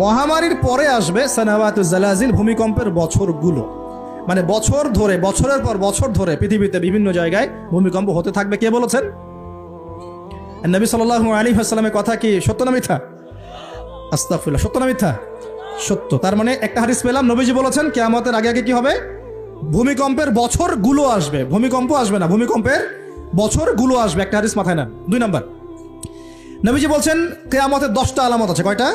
মহামারীর পরে আসবে সানাওয়াতু জালাজিল ভূমিকম্পের বছরগুলো। মানে বছর ধরে, বছরের পর বছর ধরে পৃথিবীতে বিভিন্ন জায়গায় ভূমিকম্প হতে থাকবে। কে বলেছেন? নবী সাল্লাল্লাহু আলাইহি ওয়াসাল্লামের কথা কি সত্য না মিথ্যা? আস্তাগফিরুল্লাহ, সত্য না মিথ্যা? সত্য। তার মানে একটা হাদিস পেলাম, নবীজি বলেছেন, কিয়ামতের আগে আগে কি হবে? ভূমিকম্পের বছরগুলো আসবে। ভূমিকম্প আসবে না, ভূমিকম্পের বছরগুলো আসবে। একটা হাদিস মাথায় না দুই নাম্বার। নবীজি বলছেন, কেয়ামতের দশটা আলামত আছে। কয়টা?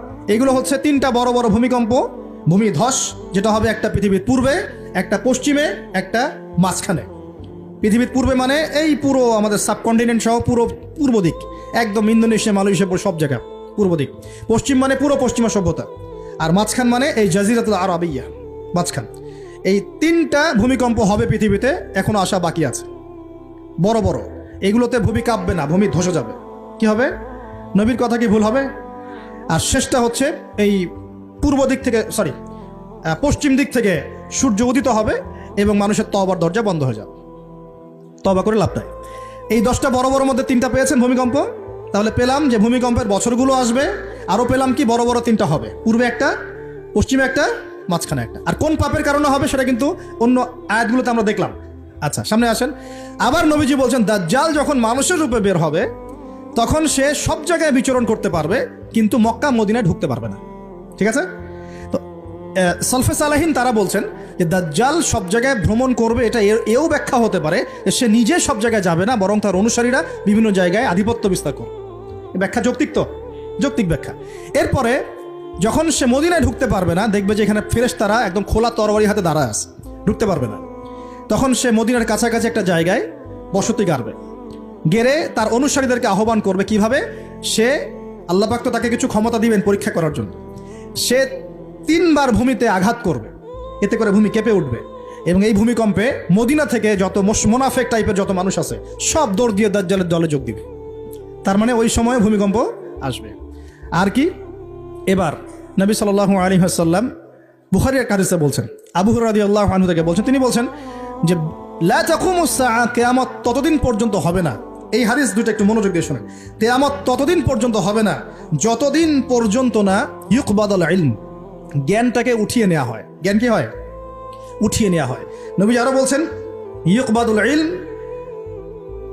এগুলো হচ্ছে তিনটা বড় বড় ভূমিকম্প ভূমি ধস যেটা হবে একটা পৃথিবীর পূর্বে, একটা পশ্চিমে, একটা মাঝখানে। পৃথিবীর পূর্বে মানে এই পুরো আমাদের সাবকন্টিনেন্ট সহ পুরো পূর্ব দিক। একদম ইন্দোনেশিয়া, মালয়েশিয়া সব জায়গা, পূর্ব দিক। পশ্চিম মানে পুরো পশ্চিমা সভ্যতা, আর মাঝখান মানে এই জাজিরাতুল আরবিয়া, মাঝখান। এই তিনটা ভূমিকম্প হবে পৃথিবীতে, এখনও আসা বাকি আছে। বড় বড়। এগুলোতে ভূমি কাঁপবে না, ভূমি ধসে যাবে। কি হবে? নবীর কথা কি ভুল হবে? আর শেষটা হচ্ছে এই পূর্ব দিক থেকে সরি পশ্চিম দিক থেকে সূর্য উদিত হবে এবং মানুষের তবার দরজা বন্ধ হয়ে যাবে। তবা করে লাভ নাই। এই দশটা বড় বড় মধ্যে তিনটা পেয়েছেন ভূমিকম্প। তাহলে পেলাম যে ভূমিকম্পের বছরগুলো আসবে, আরও পেলাম কি বড় বড় তিনটা হবে। পূর্বে একটা, পশ্চিমে একটা, মাঝখানে একটা। আর কোন পাপের কারণে হবে সেটা কিন্তু অন্য আয়াতগুলোতে আমরা দেখলাম। আচ্ছা সামনে আসেন। আবার নবীজি বলছেন, দাজ্জাল যখন মানুষের রূপে বের হবে, তখন সে সব জায়গায় বিচরণ করতে পারবে কিন্তু মক্কা মদিনায় ঢুকতে পারবে না। ঠিক আছে? তো আহ, সলফে সালাহিন তারা বলছেন যে দাজ্জাল সব জায়গায় ভ্রমণ করবে এটা এও ব্যাখ্যা হতে পারে যে সে নিজে সব জায়গায় যাবে না বরং তার অনুসারীরা বিভিন্ন জায়গায় আধিপত্য বিস্তার করবে ব্যাখ্যা যৌক্তিক তো? যৌক্তিক ব্যাখ্যা। এরপরে যখন সে মদিনায় ঢুকতে পারবে না দেখবে যে এখানে ফেরেশতারা একদম খোলা তরবারি হাতে দাঁড়ায় আছে ঢুকতে পারবে না। তখন সে মদিনার কাছাকাছি একটা জায়গায় বসতি গাড়বে। গেড়ে তার অনুসারীদেরকে আহ্বান করবে কীভাবে? সে আল্লাহ পাক তো তাকে কিছু ক্ষমতা দিবেন পরীক্ষা করার জন্য। সে তিনবার ভূমিতে আঘাত করবে। এতে করে ভূমি কেঁপে উঠবে। এবং এই ভূমিকম্পে মদিনা থেকে যত মোনাফেক টাইপের যত মানুষ আছে, সব দৌড় দিয়ে দাজ্জালের দলে যোগ দিবে। তার মানে ওই সময় ভূমিকম্প আসবে। আর কি? এবার নবী সাল্লাল্লাহু আলাইহি ওয়াসাল্লাম বুখারী এক হাদিসে বলছেন, আবু হুরায়রা আল্লাহ থেকে বলছেন, তিনি বলছেন যে, লা কিয়ামত ততদিন পর্যন্ত হবে না। এই হাদিস দুটো একটু মনোযোগ দিয়ে শুনেন। কিয়ামত ততদিন পর্যন্ত হবে না, যতদিন পর্যন্ত না ইউকবাদাল ইলম জ্ঞানটাকে উঠিয়ে নেওয়া হয়। জ্ঞান কি হয়? উঠিয়ে নেওয়া হয়। নবী আরও বলছেন, ইউকবাদুল ইলম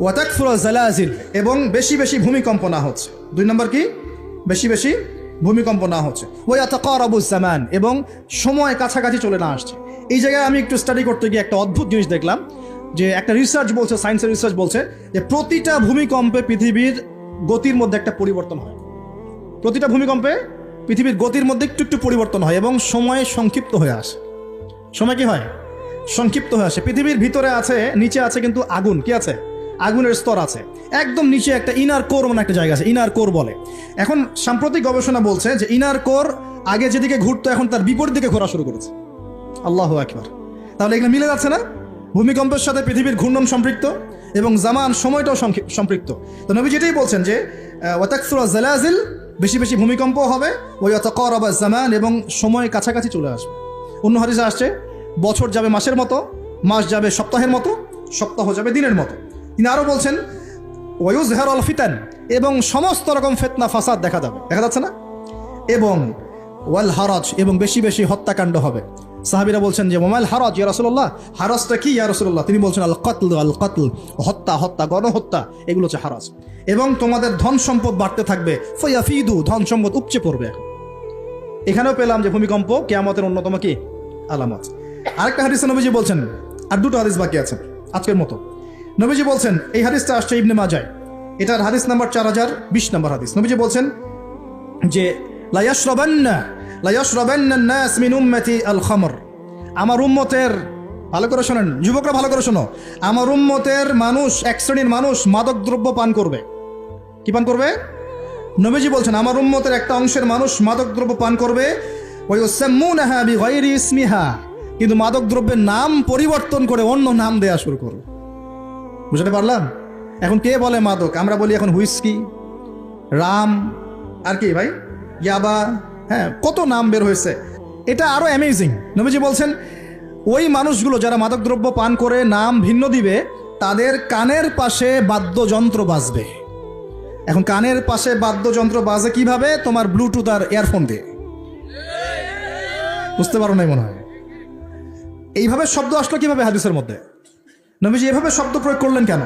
ওয়াতাকফুল জালাজিল, এবং বেশি বেশি ভূমিকম্প না হচ্ছে। দুই নম্বর কি? বেশি বেশি ভূমিকম্প না হচ্ছে। ওই আতাকারাবু জামান, এবং সময় কাছাকাছি চলে না আসছে। এই জায়গায় আমি একটু স্টাডি করতে গিয়ে একটা অদ্ভুত জিনিস দেখলাম। যে একটা রিসার্চ বলছে সায়েন্সের রিসার্চ বলছে যে প্রতিটা ভূমিকম্পে পৃথিবীর গতির মধ্যে একটা পরিবর্তন হয়। প্রতিটা ভূমিকম্পে পৃথিবীর গতির মধ্যে একটু একটু পরিবর্তন হয় এবং সময় সংক্ষিপ্ত হয়ে আসে। সময় কি হয়? সংক্ষিপ্ত হয়ে আসে। পৃথিবীর ভিতরে আছে, নিচে আছে কিন্তু আগুন। কি আছে? আগুনের স্তর আছে। একদম নিচে একটা ইনার কোর মানে একটা জায়গা আছে ইনার কোর বলে। এখন সাম্প্রতিক গবেষণা বলছে যে ইনার কোর আগে যেদিকে ঘুরতো, এখন তার বিপরীত দিকে ঘোরা শুরু করেছে। আল্লাহ একবার তাহলে এগুলো মিলে যাচ্ছে না? ভূমিকম্পের সাথে পৃথিবীর ঘূর্ণন সম্পৃক্ত এবং জামান সময়টাও সম্পৃক্ত। তো নবী যেটাই বলছেন যে ওয়াতাকসুরা জালাজিল, বেশি বেশি ভূমিকম্প হবে ওই অতকরাবা জামান এবং সময় কাছাকাছি চলে আসবে। অন্য হাদিসে আসছে, বছর যাবে মাসের মতো, মাস যাবে সপ্তাহের মতো, সপ্তাহ যাবে দিনের মতো। তিনি আরও বলছেন ওয়ুজ হেরল ফিতান, এবং সমস্ত রকম ফেতনা, ফাসাদ দেখা যাবে। দেখা যাচ্ছে না? এবং ওয়াল হারাজ, এবং বেশি বেশি হত্যাকাণ্ড হবে। সাহাবিরা বলছেন যে মোমাইল হারাজ, ইয়া রসুল্লাহ হারাজটা কি, ইয়া রসুল্লাহ তিনি বলছেন আল কতল আল কতল হত্যা হত্যা, গণহত্যা, এগুলো হচ্ছে হারাজ। এবং তোমাদের ধন সম্পদ বাড়তে থাকবে, ফয়াফিদু, ধন সম্পদ উপচে পড়বে এখন। এখানেও পেলাম যে, ভূমিকম্প কেয়ামতের অন্যতম কি? আলামত। আরেকটা হাদিসে নবীজি বলছেন, আর দুটো হাদিস বাকি আছে, আজকের মতো। নবীজি বলছেন, এই হাদিসটা আসছে ইবনে মাজায় এটার হাদিস নাম্বার চার হাজার বিশ নম্বর হাদিস। নবীজি বলছেন যে মিন উম্মতি আল আমার উম্মতের, ভালো করে শোনেন, যুবকরা ভালো করে শোনো। আমার উম্মতের মানুষ, এক শ্রেণির মানুষ মাদক দ্রব্য পান করবে। কি পান করবে? নবীজি বলছেন, আমার উম্মতের একটা অংশের মানুষ মাদক দ্রব্য পান করবে। ইসমিহা। কিন্তু মাদক দ্রব্যের নাম পরিবর্তন করে অন্য নাম দেয়া শুরু করো। বুঝতে পারলাম? এখন কে বলে মাদক? আমরা বলি এখন হুইস্কি, রাম, আর কি ভাই? ইয়াবা হ্যাঁ কত নাম বের হয়েছে? এটা আরও অ্যামেজিং নবীজি বলছেন, ওই মানুষগুলো যারা মাদকদ্রব্য পান করে, নাম ভিন্ন দিবে, তাদের কানের পাশে বাদ্যযন্ত্র বাজবে। এখন কানের পাশে বাদ্যযন্ত্র বাজে কীভাবে? তোমার ব্লুটুথ আর ইয়ারফোন দিয়ে। বুঝতে পারো নাই মনে হয়? এইভাবে শব্দ আসলো কীভাবে হাদিসের মধ্যে? নবীজি এভাবে শব্দ প্রয়োগ করলেন কেন?